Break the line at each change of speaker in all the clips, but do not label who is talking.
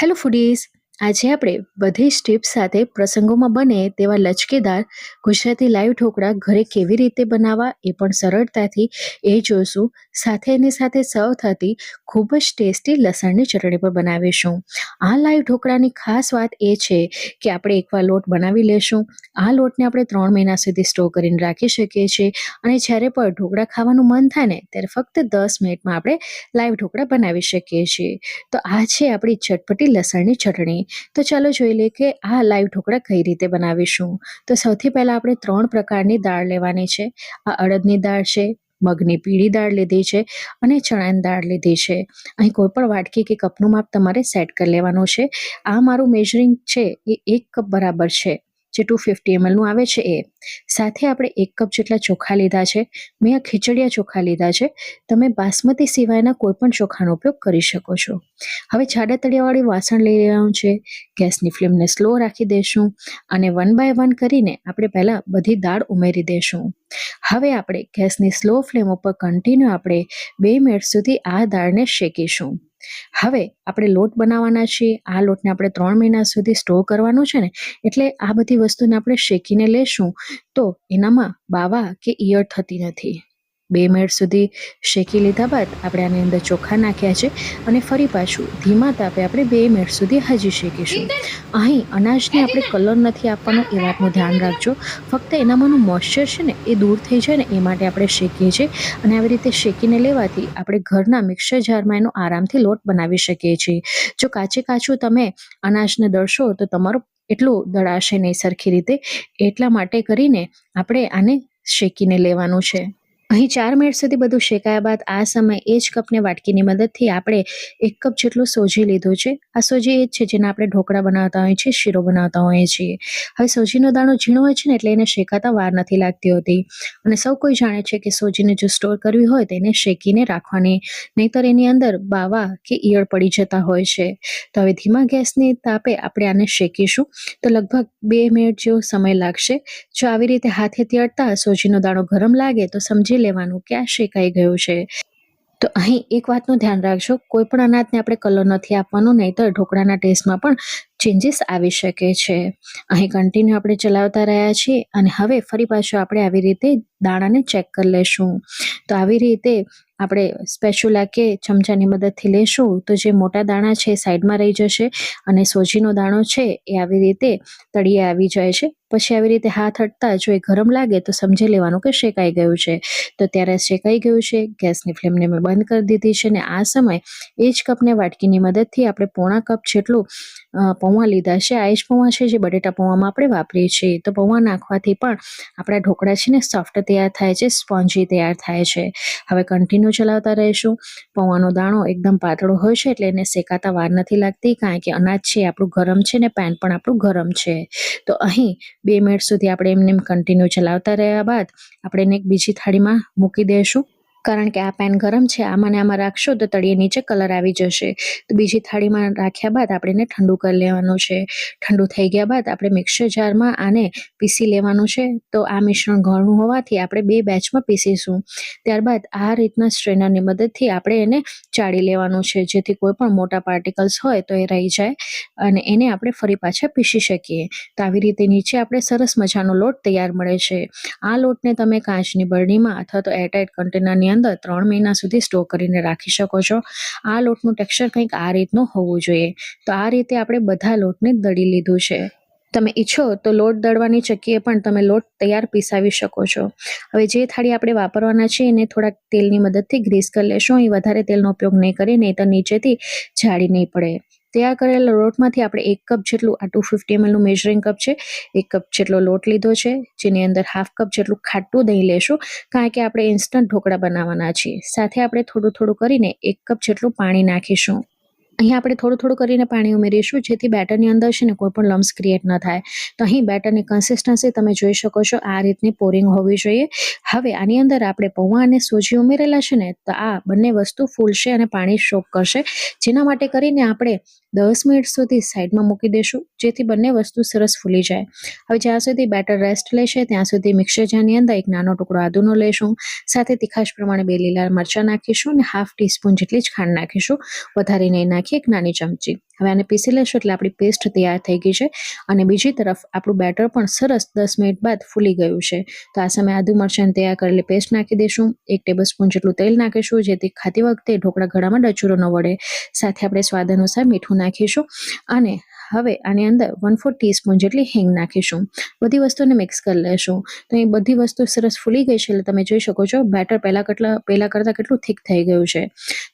Hello foodies, આજે આપણે બધી જ સાથે પ્રસંગોમાં બને તેવા લચકેદાર ગુજરાતી લાઈવ ઢોકળા ઘરે કેવી રીતે બનાવવા એ પણ સરળતાથી એ જોઈશું. સાથે એની સાથે સર્વ થતી ખૂબ જ ટેસ્ટી લસણની ચટણી પણ બનાવીશું. આ લાઈવ ઢોકળાની ખાસ વાત એ છે કે આપણે એકવાર લોટ બનાવી લેશું. આ લોટને આપણે ત્રણ મહિના સુધી સ્ટોર કરીને રાખી શકીએ છીએ અને જ્યારે પણ ઢોકળા ખાવાનું મન થાય ને ત્યારે ફક્ત દસ મિનિટમાં આપણે લાઈવ ઢોકળા બનાવી શકીએ છીએ. તો આ છે આપણી ચટપટી લસણની ચટણી. તો ચાલો જોઈ લઈએ કે આ લાઈવ ઢોકળા કઈ રીતે બનાવીશું. તો સૌથી પહેલાં આપણે ત્રણ પ્રકારની દાળ લેવાની છે. આ અડદની દાળ છે, મગની પીળી દાળ લીધી છે અને ચણાની દાળ લીધી છે. અહીં કોઈ પણ વાટકી કે કપનું માપ તમારે સેટ કરી લેવાનું છે. આ મારું મેજરિંગ છે એ એક કપ બરાબર છે. જે ટુ ફિફ્ટી એમએલનું આવે છે એ. સાથે આપણે એક કપ જેટલા ચોખા લીધા છે. મેં આ ખીચડિયા ચોખા લીધા છે. તમે બાસમતી સિવાયના કોઈપણ ચોખાનો ઉપયોગ કરી શકો છો. હવે જાડા તળિયાવાળી વાસણ લઈ લેવાનું છે. ગેસની ફ્લેમને સ્લો રાખી દઈશું અને વન બાય વન કરીને આપણે પહેલાં બધી દાળ ઉમેરી દઈશું હવે આપણે ગેસની સ્લો ફ્લેમ ઉપર કન્ટિન્યુ આપણે બે મિનિટ સુધી આ દાળને શેકીશું. હવે આપણે લોટ બનાવવાના છીએ. આ લોટને આપણે ત્રણ મહિના સુધી સ્ટોર કરવાનો છે ને, એટલે આ બધી વસ્તુને આપણે શેકીને લેશું. તો એનામાં બાવા કે ઈયળ થતી નથી. બે મિનિટ સુધી શેકી લીધા બાદ આપણે આની અંદર ચોખા નાખ્યા છે અને ફરી પાછું ધીમા તાપે આપણે બે મિનિટ સુધી હજી શેકીશું. અહીં અનાજને આપણે કલર નથી આપવાનો એ વાતનું ધ્યાન રાખજો. ફક્ત એનામાંનું મોઇશ્ચર છે ને એ દૂર થઈ જાય ને એ માટે આપણે શેકીએ છીએ અને આવી રીતે શેકીને લેવાથી આપણે ઘરના મિક્સર જારમાં એનો આરામથી લોટ બનાવી શકીએ છીએ. જો કાચે કાચું તમે અનાજને દળશો તો તમારું એટલું દળાશે નહીં સરખી રીતે. એટલા માટે કરીને આપણે આને શેકીને લેવાનું છે. અહીં ચાર મિનિટ સુધી બધું શેકાયા બાદ આ સમય એ જ કપને વાટકીની મદદથી આપણે એક કપ જેટલું સોજી લીધું છે. આ સોજી એ જ છે જેને આપણે ઢોકળા બનાવતા હોઈએ છીએ, શીરો બનાવતા હોઈએ છીએ. હવે સોજીનો દાણો ઝીણો હોય છે ને એટલે એને શેકાતા વાર નથી લાગતી હોતી. અને સૌ કોઈ જાણે છે કે સોજીને જો સ્ટોર કરવી હોય તો એને શેકીને રાખવાની. નહીંતર એની અંદર બાવા કે ઈયળ પડી જતા હોય છે. તો હવે ધીમા ગેસની તાપે આપણે આને શેકીશું. તો લગભગ બે મિનિટ જેવો સમય લાગશે. જો આવી રીતે હાથેથી અડતા સોજીનો દાણો ગરમ લાગે તો સમજી લેવાનું કે આ શેકાઈ ગયું છે? તો અહીં એક વાતનું ધ્યાન રાખજો, કોઈ પણ અનાજને આપણે કલર નથી આપવાનો નહીં તો ઢોકળાના ટેસ્ટમાં પણ ચેન્જીસ આવી શકે છે. અહીં કન્ટિન્યુ આપણે ચલાવતા રહ્યા છીએ અને હવે ફરી પાછું આપણે આવી રીતે દાણાને ચેક કરી લેશું. તો આવી રીતે આપણે સ્પેચ્યુલા કે ચમચાની મદદથી લેશું, તો જે મોટા દાણા છે સાઈડમાં રહી જશે અને સોજીનો દાણો છે એ આવી રીતે તળિયે આવી જાય છે. પછી આવી રીતે હાથ હટતા જો એ ગરમ લાગે તો સમજી લેવાનું કે શેકાઈ ગયું છે. તો ત્યારે શેકાઈ ગયું છે, ગેસની ફ્લેમને મેં બંધ કરી દીધી છે અને આ સમય એ જ કપને વાટકીની મદદથી આપણે પોણા કપ જેટલું પૌવા લીધા છે. આઈશ પૌવા છે જે બટેટા પૌવામાં આપણે વાપરીએ છીએ. તો પૌવા નાખવાથી પણ આપણા ઢોકળા છે ને સોફ્ટ તૈયાર થાય છે, સ્પોન્જી તૈયાર થાય છે. હવે કન્ટિન્યુ ચલાવતા રહીશું. પૌવાનો દાણો એકદમ પાતળો હોય છે એટલે એને શેકાતા વાર નથી લાગતી, કારણ કે અનાજ છે આપણું ગરમ છે ને પેન પણ આપણું ગરમ છે. તો અહીં બે મિનિટ સુધી આપણે એમને કન્ટિન્યુ ચલાવતા રહ્યા બાદ આપણે એને એક બીજી થાળીમાં મૂકી દઈશું કારણ કે આ પેન ગરમ છે આમાં ને આમાં રાખશો તો તળિયે નીચે કલર આવી જશે. તો બીજી થાળીમાં રાખ્યા બાદ આપણે એને ઠંડુ કરી લેવાનું છે. ઠંડુ થઈ ગયા બાદ આપણે મિક્સર જારમાં આને પીસી લેવાનું છે. તો આ મિશ્રણ ઘણું હોવાથી આપણે બે બેચમાં પીસીશું. ત્યારબાદ આ રીતના સ્ટ્રેનરની મદદથી આપણે એને ચાળી લેવાનું છે. જેથી કોઈ પણ મોટા પાર્ટિકલ્સ હોય તો એ રહી જાય અને એને આપણે ફરી પાછા પીસી શકીએ. તો આવી રીતે નીચે આપણે સરસ મજાનો લોટ તૈયાર મળે છે. આ લોટને તમે કાચની બરણીમાં અથવા તો એરટાઇટ કન્ટેનરની અંદર ત્રણ મહિના સુધી સ્ટોર કરીને રાખી શકો છો. આ લોટનું ટેક્સચર કંઈક આ રીતનું હોવું જોઈએ. તો આ રીતે આપણે બધા લોટને દળી લીધું છે. તમે ઈચ્છો તો લોટ દળવાની ચક્કીએ પણ તમે લોટ તૈયાર પીસાવી શકો છો. હવે જે થાળી આપણે વાપરવાના છે એને થોડાક તેલની મદદથી ગ્રીસ કરી લેશું. અહીં વધારે તેલનો ઉપયોગ નહીં કરીએ નહીં તો નીચેથી જાળી નહીં પડે. તૈયાર કરેલા લોટમાંથી આપણે એક કપ જેટલું આ ટુ ફિફ્ટી એમએલનું મેજરિંગ કપ છે, એક કપ જેટલો લોટ લીધો છે, જેની અંદર હાફ કપ જેટલું ખાટું દહીં લેશું, કારણ કે આપણે ઇન્સ્ટન્ટ ઢોકળા બનાવવાના છીએ. સાથે આપણે થોડું થોડું કરીને એક કપ જેટલું પાણી નાખીશું. અહીંયા આપણે થોડું થોડું કરીને પાણી ઉમેરીશું, જેથી બેટરની અંદર છે ને કોઈ પણ લમ્સ ક્રિએટ ન થાય. તો અહીં બેટરની કન્સિસ્ટન્સી તમે જોઈ શકો છો, આ રીતની પોરિંગ હોવી જોઈએ. હવે આની અંદર આપણે પૌવા અને સોજી ઉમેરેલા છે ને, તો આ બંને વસ્તુ ફૂલશે અને પાણી શોક કરશે. જેના માટે કરીને આપણે દસ મિનિટ સુધી સાઈડમાં મૂકી દેશું, જેથી બંને વસ્તુ સરસ ફૂલી જાય. હવે જ્યાં સુધી બેટર રેસ્ટ લેશે, ત્યાં સુધી મિક્સર જારની અંદર એક નાનો ટુકડો આદુનો લેશું, સાથે તીખાશ પ્રમાણે બે લીલા મરચાં નાખીશું અને હાફ ટીસ્પૂન જેટલી જ ખાંડ નાખીશું. વધારે નહીં નાખી એક નાની ચમચી. હવે આને પીસી લેશો એટલે આપણી પેસ્ટ તૈયાર થઈ ગઈ છે. અને બીજી તરફ આપણું બેટર પણ સરસ દસ મિનિટ બાદ ફૂલી ગયું છે. તો આ સમયે આદુ મરચાંની તૈયાર કરેલી પેસ્ટ નાખી દઈશું એક ટેબલ સ્પૂન જેટલું તેલ નાખીશું, જેથી ખાતી વખતે ઢોકળા ઘડામાં ડચુરો ન વળે. સાથે આપણે સ્વાદ અનુસાર મીઠું નાખીશું. અને હવે આની અંદર વન ફોર ટીસ્પૂન જેટલી હિંગ નાખીશું. બધી વસ્તુને મિક્સ કરી લેશું. તો એ બધી વસ્તુ સરસ ફૂલી ગઈ છે એટલે તમે જોઈ શકો છો બેટર પહેલાં કેટલા, પહેલાં કરતાં કેટલું થીક થઈ ગયું છે.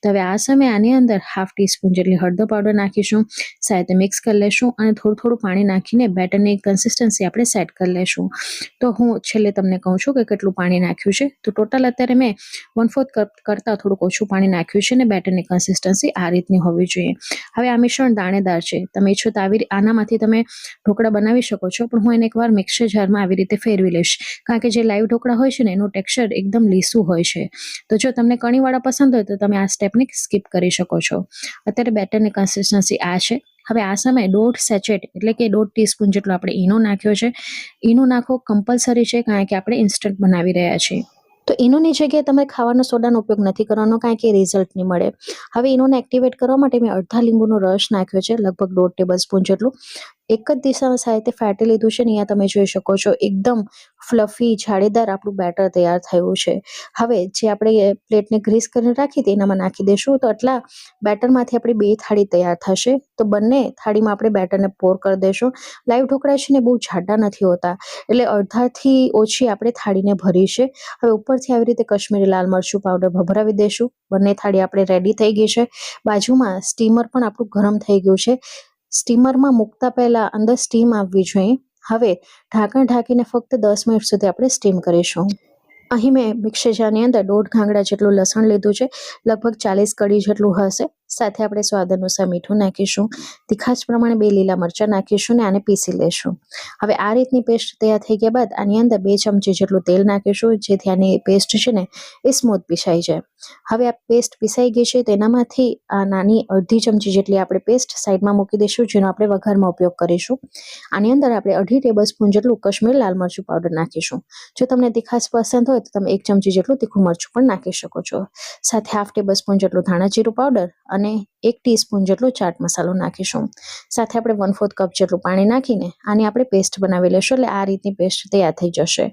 તો હવે આ સમયે આની અંદર હાફ ટીસ્પૂન જેટલી હળદર પાવડર નાખીશું. સાથે મિક્સ કરી લેશું અને થોડું થોડું પાણી નાખીને બેટરની કન્સિસ્ટન્સી આપણે સેટ કરી લેશું. તો હું છેલ્લે તમને કહું છું કે કેટલું પાણી નાખ્યું છે. તો ટોટલ અત્યારે મેં વન ફોર્થ કરતાં થોડુંક ઓછું પાણી નાખ્યું છે અને બેટરની કન્સિસ્ટન્સી આ રીતની હોવી જોઈએ. હવે આ મિશ્રણ દાણેદાર છે. તમે ઈચ્છો તો આવી આનામાંથી તમે ઢોકળા બનાવી શકો છો, પણ હું એને એકવાર મિક્સર જારમાં આવી રીતે ફેરવી લઈશ. કારણ કે જે લાઈવ ઢોકળા હોય છે ને, એનું ટેક્સચર એકદમ લીસું હોય છે. તો જો તમને કણીવાળા પસંદ હોય, તો તમે આ સ્ટેપને સ્કીપ કરી શકો છો. અત્યારે બેટરની કન્સિસ્ટન્સી આ છે. હવે આ સમયે દોઢ સેચેટ, એટલે કે દોઢ ટીસ્પૂન જેટલો આપણે ઈનો નાખ્યો છે. ઈનો નાખવો કમ્પલસરી છે, કારણ કે આપણે ઇન્સ્ટન્ટ બનાવી રહ્યા છીએ. તો ઇનોની જગ્યાએ તમારે ખાવાનો સોડાનો ઉપયોગ નથી કરવાનો કારણ કે રિઝલ્ટ નહીં મળે. હવે ઇનોને એક્ટિવેટ કરવા માટે મેં અડધા લીંબુનો રસ નાખ્યો છે, લગભગ દોઢ ટેબલ સ્પૂન જેટલું. એક જ દિશામાં સાથે ફેટી લીધું છે ને, અહીંયા તમે જોઈ શકો છો, એકદમ ફ્લફી, જાળીદાર આપણું બેટર તૈયાર થયું છે. હવે જે આપણે પ્લેટને ગ્રીસ કરીને રાખી હતી, એનામાં નાખી દઈશું તો આટલા બેટરમાંથી આપણી બે થાળી તૈયાર થશે. તો બંને થાળીમાં આપણે બેટરને પોર કરી દઈશું લાઈવ ઢોકળા છે ને, બહુ જાડા નથી હોતા, એટલે અડધાથી ઓછી આપણે થાળીને ભરી છે. હવે ઉપરથી આવી રીતે કશ્મીરી લાલ મરચું પાવડર ભભરાવી દઈશું બંને થાળી આપણે રેડી થઈ ગઈ છે. બાજુમાં સ્ટીમર પણ આપણું ગરમ થઈ ગયું છે. સ્ટીમરમાં મૂકતા પહેલા અંદર સ્ટીમ આવવી જોઈએ. હવે ઢાંકણ ઢાંકીને ફક્ત દસ મિનિટ સુધી આપણે સ્ટીમ કરીશું. અહીં મેં મિક્સર જારની અંદર દોઢ ઘાંગડા જેટલું લસણ લીધું છે. લગભગ ચાલીસ કડી જેટલું હશે. સાથે આપણે સ્વાદ અનુસાર મીઠું નાખીશું, તીખાશ પ્રમાણે બે લીલા મરચાં નાખીશું ને આને પીસી લેશું. હવે આ રીતની પેસ્ટ તૈયાર થઈ ગયા બાદ આની અંદર બે ચમચી જેટલું તેલ નાખીશું, જેથી આની પેસ્ટ છે ને એ સ્મૂથ પીસાઈ જાય. હવે આ પેસ્ટ પીસાઈ ગઈ છે તેનામાંથી આ નાની અડધી ચમચી જેટલી આપણે પેસ્ટ સાઈડમાં મૂકી દઈશું, જેનો આપણે વઘારમાં ઉપયોગ કરીશું. આની અંદર આપણે અઢી ટેબલ સ્પૂન જેટલું કશ્મીર લાલ મરચું પાવડર નાખીશું. જો તમને તીખાશ પસંદ હોય તો તમે એક ચમચી જેટલું તીખું મરચું પણ નાખી શકો છો. સાથે હાફ ટેબલ સ્પૂન જેટલું ધાણા જીરું પાવડર અને એક ટીસ્પૂન જેટલો ચાટ મસાલો નાખીશું. સાથે આપણે વન ફોર્થ કપ જેટલું પાણી નાખીને આની આપણે પેસ્ટ બનાવી લેશું એટલે આ રીતની પેસ્ટ તૈયાર થઈ જશે.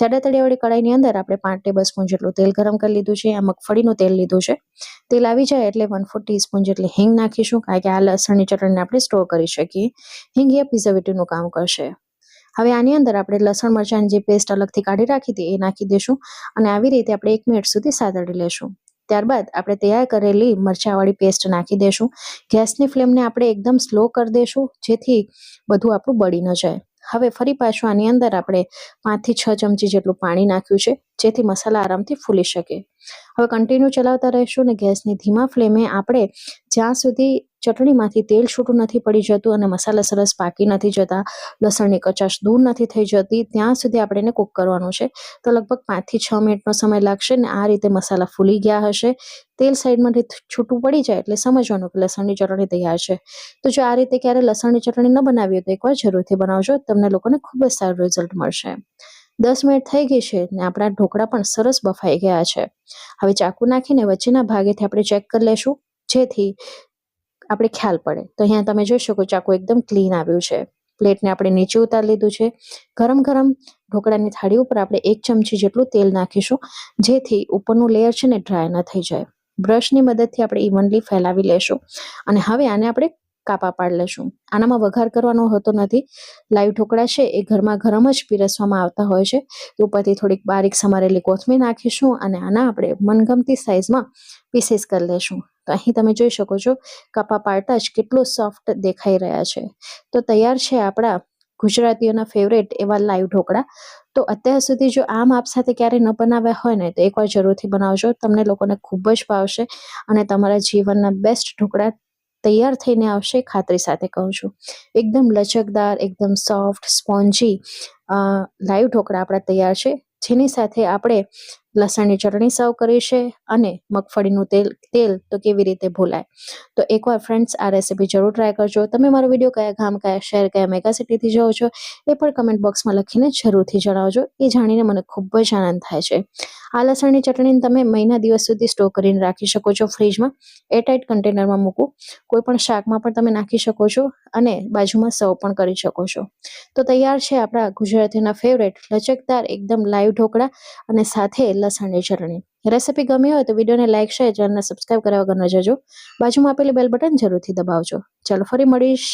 જાડા તળિયાવાળી કડાઈની અંદર આપણે પાંચ ટેબલ સ્પૂન જેટલું તેલ ગરમ કરી લીધું છે, આ મગફળીનું તેલ લીધું છે. તેલ આવી જાય એટલે વન ફોર્થ ટીસ્પૂન જેટલી હિંગ નાખીશું, કારણ કે આ લસણની ચટણીને આપણે સ્ટોર કરી શકીએ. હિંગ એ પ્રિઝર્વેટિવનું કામ કરશે. હવે આની અંદર આપણે લસણ મરચાંની જે પેસ્ટ અલગથી કાઢી રાખી હતી એ નાખી દઈશું અને આવી રીતે આપણે એક મિનિટ સુધી સાતડી લેશું. ત્યારબાદ આપણે તૈયાર કરેલી મરચાંવાળી પેસ્ટ નાખી દઈશું ગેસની ફ્લેમને આપણે એકદમ સ્લો કરી દઈશું જેથી બધું આપણું બળી ન જાય. હવે ફરી પાછું આની અંદર આપણે પાંચથી છ ચમચી જેટલું પાણી નાખ્યું છે, જેથી મસાલા આરામથી ફૂલી શકે. હવે કન્ટિન્યુ ચલાવતા રહીશું અને ગેસની ધીમા ફ્લેમે આપણે જ્યાં સુધી ચટણીમાંથી તેલ છૂટું નથી પડી જતું અને મસાલા સરસ પાકી નથી જતા, લસણની કચાશ દૂર નથી થઈ જતી, ત્યાં સુધી આપણે એને કૂક કરવાનું છે. તો લગભગ પાંચથી છ મિનિટનો સમય લાગશે ને આ રીતે મસાલા ફૂલી ગયા હશે. તેલ સાઈડમાંથી છૂટું પડી જાય એટલે સમજવાનું કે લસણની ચટણી તૈયાર છે. તો જો આ રીતે ક્યારે લસણની ચટણી ન બનાવી હોય તો એકવાર જરૂરથી બનાવજો, તમને લોકોને ખૂબ જ સારું રિઝલ્ટ મળશે. દસ મિનિટ થઈ ગઈ છે ને આપણા ઢોકળા પણ સરસ બફાઈ ગયા છે. હવે ચાકુ નાખીને વચ્ચેના ભાગેથી આપણે ચેક કરી લેશું. જેથી આપણે ખ્યાલ પડે. તો અહીંયા તમે જોઈ શકો ચાકુ એકદમ ક્લીન આવ્યું છે. પ્લેટને આપણે નીચે ઉતારી લીધું છે. ગરમ ગરમ ઢોકળાની થાળી ઉપર આપણે એક ચમચી જેટલું તેલ નાખીશું, જેથી ઉપરનું લેયર છે ને ડ્રાય ન થઈ જાય. બ્રશની મદદથી આપણે ઇવનલી ફેલાવી લેશું. અને હવે આને આપણે કાપા પાડી લેશું. આનામાં વઘાર કરવાનો હોતો નથી. લાઈવ ઢોકળા છે એ ઘરમાં ગરમ જ પીરસવામાં આવતા હોય છે. ઉપરથી થોડીક બારીક સમારેલી કોથમીર નાખીશું અને આના આપણે મનગમતી સાઇઝમાં પીસીસ કરી લેશું. તો અહીં તમે જોઈ શકો છો, કાપા પાડતા જ કેટલું સોફ્ટ દેખાઈ રહ્યા છે. તો તૈયાર છે આપણા ગુજરાતીઓના ફેવરેટ એવા લાઈવ ઢોકળા. તો અત્યાર સુધી જો આમ આપ સાથે ક્યારે ન બનાવ્યા હોય ને તો એકવાર જરૂરથી બનાવજો. તમને લોકોને ખૂબ જ ભાવશે અને તમારા જીવનના બેસ્ટ ઢોકળા તૈયાર થઈને આવશે, ખાતરી સાથે કહું છું. એકદમ લચકદાર, એકદમ સોફ્ટ સ્પોન્જી લાઈવ ઢોકળા આપણા તૈયાર છે. જેની સાથે આપણે લસણની ચટણી સર્વ કરી છે અને મગફળીનું તેલ તેલ તો કેવી રીતે ભૂલાય? તો એકવાર ફ્રેન્ડ્સ આ રેસીપી જરૂર ટ્રાય કરજો. તમે મારો વીડિયો કયા ગામ, કયા શહેર, કયા મેગા સિટીથી જોવો છો, એ પણ કમેન્ટ બોક્સમાં લખીને જરૂરથી જણાવજો. એ જાણીને મને ખૂબ જ આનંદ થાય છે. આ લસણની ચટણીને તમે મહિના દિવસ સુધી સ્ટોર કરીને રાખી શકો છો ફ્રીજમાં એરટાઇટ કન્ટેનરમાં મૂકું. કોઈ પણ શાકમાં પણ તમે નાખી શકો છો અને બાજુમાં સર્વ પણ કરી શકો છો. તો તૈયાર છે આપણા ગુજરાતીના ફેવરેટ લચકદાર, એકદમ લાઈવ ઢોકળા અને સાથે લસણની ચટણી. રેસીપી ગમી હોય તો વિડીયોને લાઇક શેર, ચેનલને સબસ્ક્રાઇબ કર્યા વગર ન જજો. બાજુમાં આપેલી બેલ બટન જરૂરથી દબાવજો. ચાલો, ફરી મળીશ.